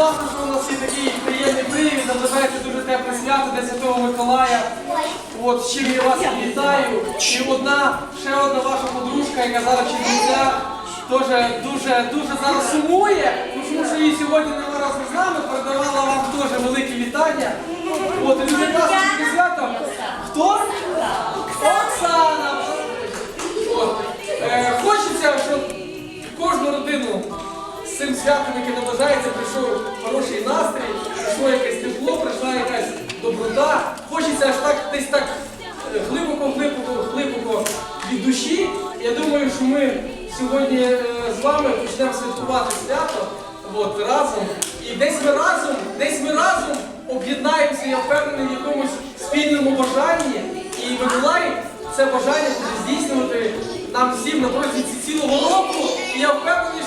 класно, що у нас є такий приємний привід, називається дуже тепле свято для Святого Миколая. От, з чим я вас вітаю. І одна, ще одна ваша подружка, яка зараз вчиться, теж дуже, дуже зараз сумує, тому що її сьогодні не разом з нами, передавала вам теж велике вітання. От, і дуже класно таке свято. Хто? Оксана! От. Е, хочеться, щоб кожну родину цим святом, яке наближається, прийшов хороший настрій, прийшло якесь тепло, прийшла якась доброта. Хочеться аж так десь так е, глибоко, глибоко, глибоко від душі. Я думаю, що ми сьогодні е, з вами почнемо святкувати свято от, разом. І десь ми разом, десь ми разом об'єднаємося, я впевнений, в якомусь спільному бажанні. І Миколай це бажання буде здійснювати нам всім на протязі цілого року. І я впевнений,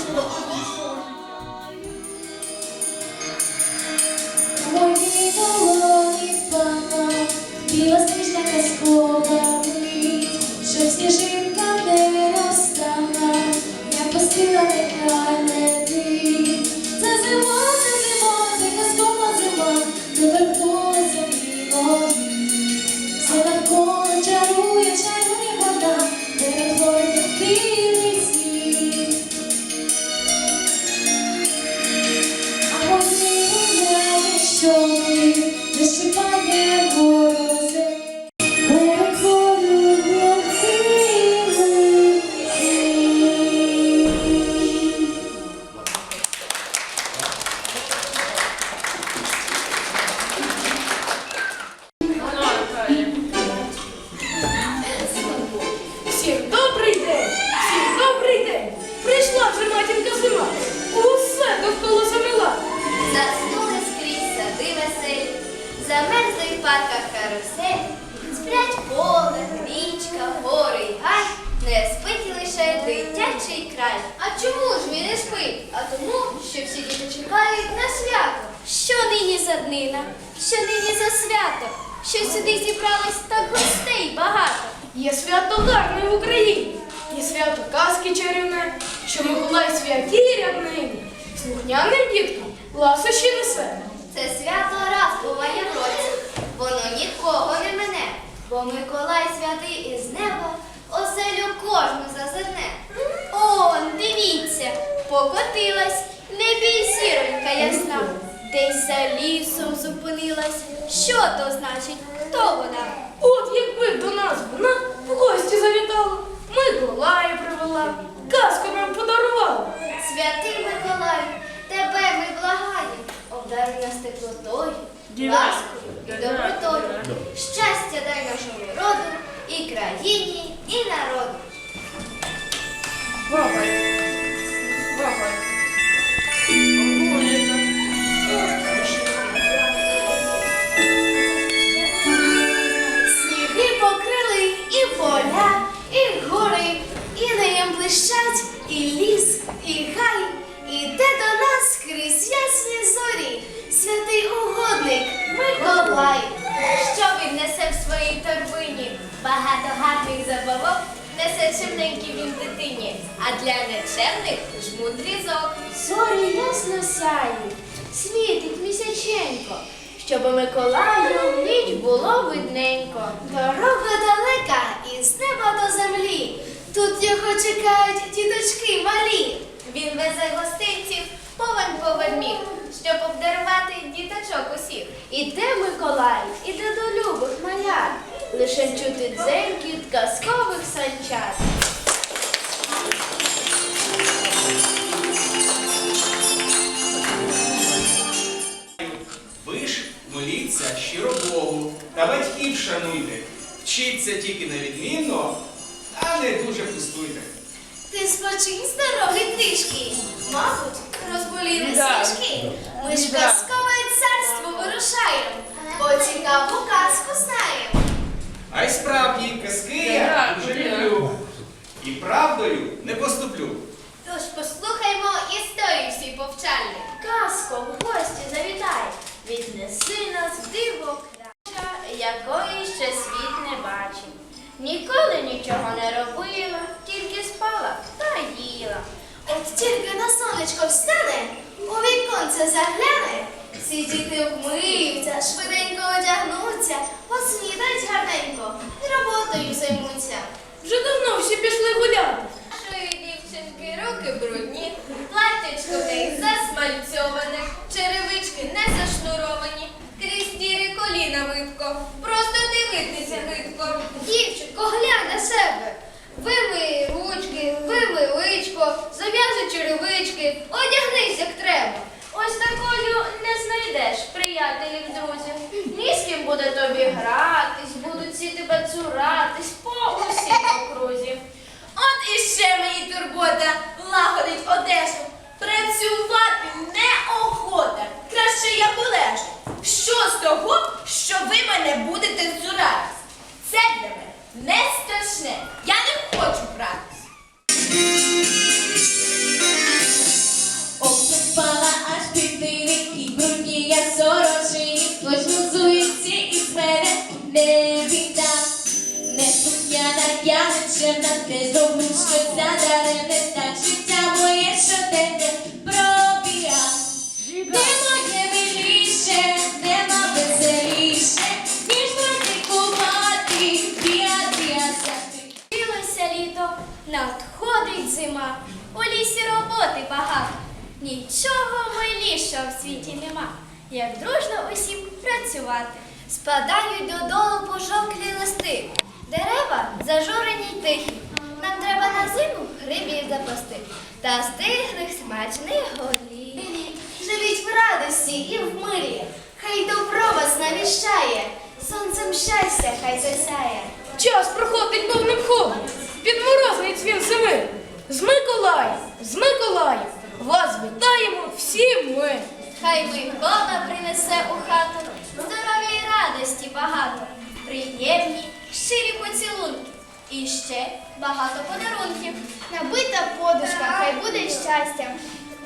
нині що нині за свято, що сюди зібралось так гостей багато. Є свято гарне в Україні, є свято казки чарівне, що Миколай святі ряднині, слухняним діткам ласощі несе. Це свято раз буває в році, воно нікого не мене, бо Миколай святий із неба оселю кожну зазирне. Он, дивіться, покотилась, в небі сіронька ясна, десь за лісом зупинилась. Що то значить? Хто вона? От якби до нас вона в гості завітала, Миколая привела, казку нам подарувала. Святий Миколай, тебе ми благаємо, обдаруй нас теплотою, ласкою і добротою. Щастя дай нашому роду, і країні, і народу. Сніги Миколай, що він несе в своїй торбині? Багато гарних забавок несе чимненький він дитині, а для нечемних жмут різок. Зорі ясно сяють, світить місяченько, щоб Миколаю ніч було видненько. Дорога далека із неба до землі. Тут його чекають діточки малі. Він везе гостинців повен повен міг щоб обдарувати діточок усіх. Іде Миколай, іде до любих малят, лише чути дзенькіт казкових санчат. Ви ж моліться щиро Богу та батьків шануйте. Вчіться тільки на відмінно, а не дуже пустуйте. Ти спочинь з дороги трішки, мабуть, розболіли ну, да. січки. Ми ж в казкове царство вирушаємо, бо цікаву казку знаємо. А й справді, казки я дуже люблю. І правдою не поступлю. Тож послухаймо історію всі повчальні. Казко в гості завітай, віднеси нас в диво край, якої ще світ не бачив. Ніколи нічого не робила, тільки спала та їла. От тільки на сонечко встане, у віконце загляне, всі діти вмиються, швиденько одягнуться, поснідають гарненько, і роботою займуться. Вже давно всі пішли гуляти. Нашої дівчинки руки брудні, платтячко в них засмальцьоване, черевички не зашнуровані, крізь діри коліна видко, просто дивитися гидко. Дівчинко, глянь на себе. Ручки, зав'яжи черевички, одягнись як треба. Ось такою не знайдеш приятелів, друзів. Ні з ким буде тобі гратись, будуть всі тебе цуратись по усій окрузі. От іще мені турбота лагодить одежу. Працювати неохота. Як дружно усім працювати. Спадають додолу пожовклі листи, дерева зажурені й тихі. Нам треба на зиму грибів запасти та стиглих смачних голів. Живіть в радості і в мирі, хай добро вас навіщає, сонцем щастя хай засяє. Час проходить повним ходом. Під морозний цвін зими. З Миколаєм, з Миколаєм. Вас вітаємо всі. Хай Микола принесе у хату. Здоров'я і радості багато, приємні, щирі поцілунки. І ще багато подарунків. Набита подушка, хай буде щастя,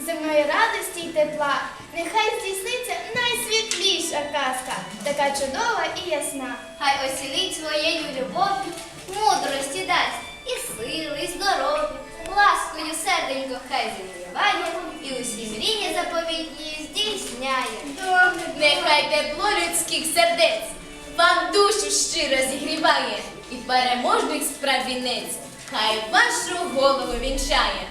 земної радості й тепла. Нехай здійсниться найсвітліша казка, така чудова і ясна. Хай осілить своєю любов'ю, мудрості дасть і сили, і здоров'я, ласкою серденько хай зігріває, і усі мрії заповітні здійсняє. Нехай тепло людських сердець вам душу щиро зігріває, і переможних справ вінець, хай вашу голову вінчає.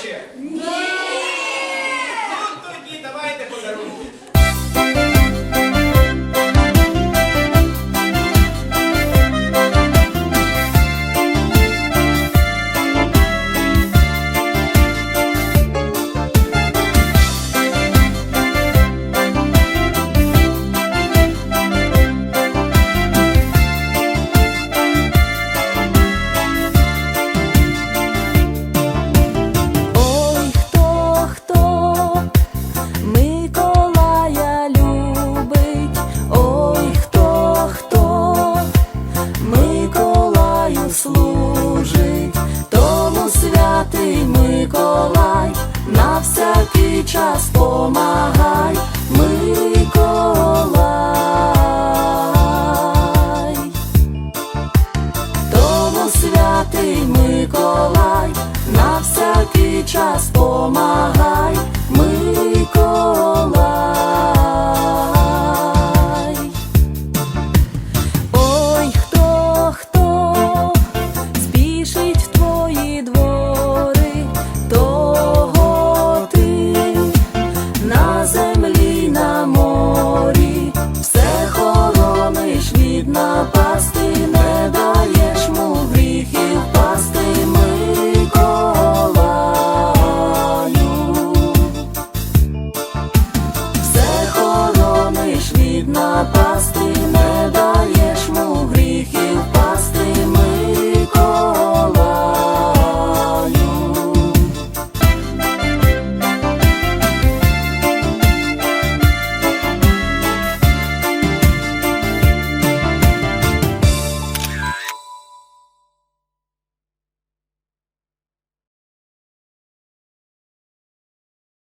вообще? Нет.